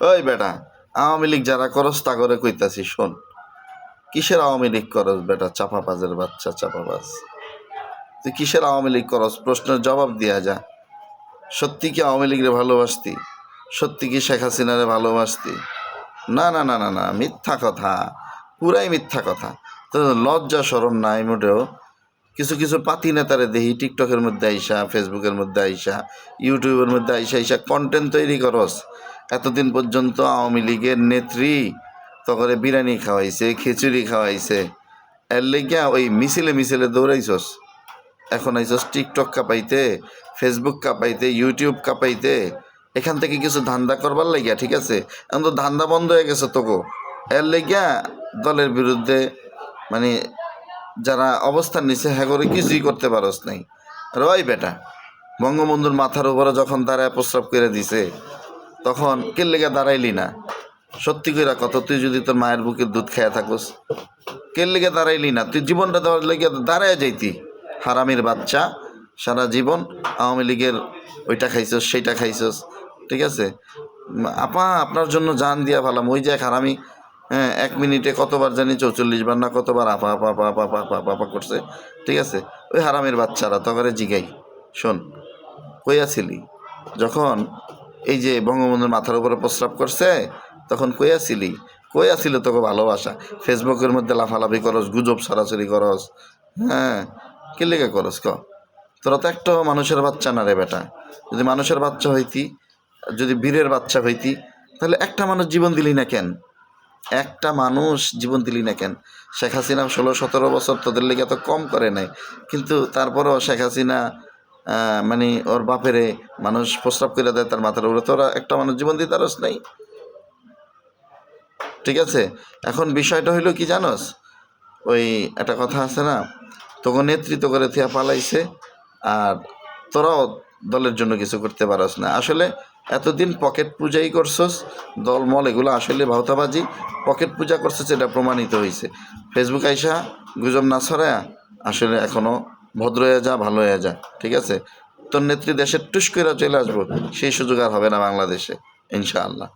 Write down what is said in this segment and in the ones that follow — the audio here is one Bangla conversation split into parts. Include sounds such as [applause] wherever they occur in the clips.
ওই বেটা, আওয়ামী লীগ যারা করস, তা করে কইতাছি, শোন। কিসের আওয়ামী লীগ করস বেটা, চাপাবাজের বাচ্চা, চাপাবাজ? তুই কিসের আওয়ামী লীগ করস? প্রশ্নের জবাব দিয়া যা। সত্যি কি আওয়ামী লীগরে ভালোবাসতি? সত্যি কি শেখ হাসিনারে ভালোবাসতি? না না না না না, মিথ্যা কথা। পুরাই মিথ্যা কথা। তো লজ্জা সরম নাই মোটেও। কিছু কিছু পাতি নেতারে দেখি, টিকটকের মধ্যে আইসা, ফেসবুকের মধ্যে আইসা, ইউটিউবের মধ্যে আইসা আইসা কন্টেন্ট তৈরি করস। এতদিন পর্যন্ত আওয়ামী লীগের নেত্রী তখন বিরিয়ানি খাওয়াইছে, খিচুড়ি খাওয়াইছে। এর লেগিয়া ওই মিছিলে মিছিলে দৌড়াইছস। এখন আইসস টিকটক কাঁপাইতে, ফেসবুক কাঁপাইতে, ইউটিউব কাঁপাইতে। এখান থেকে কিছু ধান্দা করবার লাগিয়া, ঠিক আছে? এখন তো ধান্দা বন্ধ হয়ে গেছে তোকে এর লেগিয়া দলের বিরুদ্ধে মানে যারা অবস্থান নিছে হ্যাঁ করে কিছুই করতে পারস নাই। রয় বেটা, বঙ্গবন্ধুর মাথার উপরে যখন দাঁড়ায় প্রস্রাব করে দিছে, তখন কে লেগে দাঁড়াইলি না? সত্যি কইরা কত, তুই যদি তোর মায়ের বুকের দুধ খেয়ে থাকস কে লেগে দাঁড়াইলি না? তুই জীবনটা দেওয়ার লেগে দাঁড়ায় যাইতি। হারামির বাচ্চা, সারা জীবন আওয়ামী লীগের ওইটা খাইছস, সেইটা খাইছস, ঠিক আছে? আপা, আপনার জন্য জান দিয়া ভালাম, ওই যে এক হারামি হ্যাঁ এক আচ্ছা। মিনিটে কতবার জানি চৌচল্লিশ বার না কতবার আপা আপা আপা আপা আপা আপা আপা করছে। ঠিক আছে? ওই হারামের বাচ্চারা তখন জিগাই। শোন কইয়াছিলি যখন এই যে বঙ্গবন্ধুর মাথার উপরে প্রস্রাব করছে তখন কইয়াছিলি কইয়াছিল তোকে ভালোবাসা? ফেসবুকের মধ্যে লাফালাফি করস গুজব সরাসরি করস। হ্যাঁ কে লেগে করস ক? তোরা তো একটা মানুষের বাচ্চা না রে বেটা। যদি মানুষের বাচ্চা হইতি যদি বীরের বাচ্চা হইতি তাহলে একটা মানুষ জীবন দিলি না কেন? একটা মানুষ জীবন দিলি না কেন? শেখ হাসিনা ষোলো সতেরো বছর তোদের লেগে এত কম করে নাই। কিন্তু তারপরেও শেখ হাসিনা মানে ওর বাপেরে মানুষ প্রস্রাব করে দেয় তার মাথার উপরে। তোরা একটা মানুষ জীবন দিতে আরস নাই। ঠিক আছে? এখন বিষয়টা হইল কি জানোস? ওই একটা কথা আছে না? তোকে নেতৃত্ব করে থিয়া পালাইছে, আর তোরাও দলের জন্য কিছু করতে পারস না। আসলে এতদিন পকেট পূজাই করছস দলমল এগুলো আসলে ভাওতাবাজি। পকেট পূজা করছস, এটা প্রমাণিত হয়েছে ফেসবুক আইসা গুজব না ছড়ায়া আসলে এখনও ভদ্র হয়ে যা, ভালো হয়ে যা, ঠিক আছে? তোর নেত্রী দেশের টুস করে চলে আসব, সেই সুযোগ আর হবে না বাংলাদেশে, ইনশাআল্লাহ।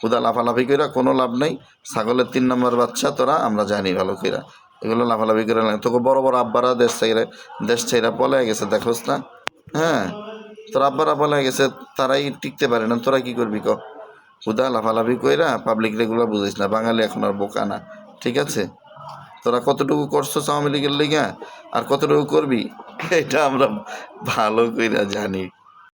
হুদা লাফালাফি কইরা কোনো লাভ নেই। ছাগলের তিন নম্বর বাচ্চা তোরা, আমরা জানি ভালো কইরা। এগুলো লাফালাফি করে তোকে বড় বড় আব্বারা দেশ চাইরে দেশ চাইরা পলে গেছে, দেখোস না? হ্যাঁ? তোর আব্বারা পলে গেছে, তারাই টিকতে পারে না, তোরা কি করবি ক হুদা লাফালাফি কইরা পাবলিক রেগুলার বুঝিস না, বাঙালি এখন আর বোকা না, ঠিক আছে? তোরা কতটুকু করছ আওয়ামী লীগের লেগে, আর কতটুকু করবি, [laughs] এটা আমরা ভালো কইরা জানি।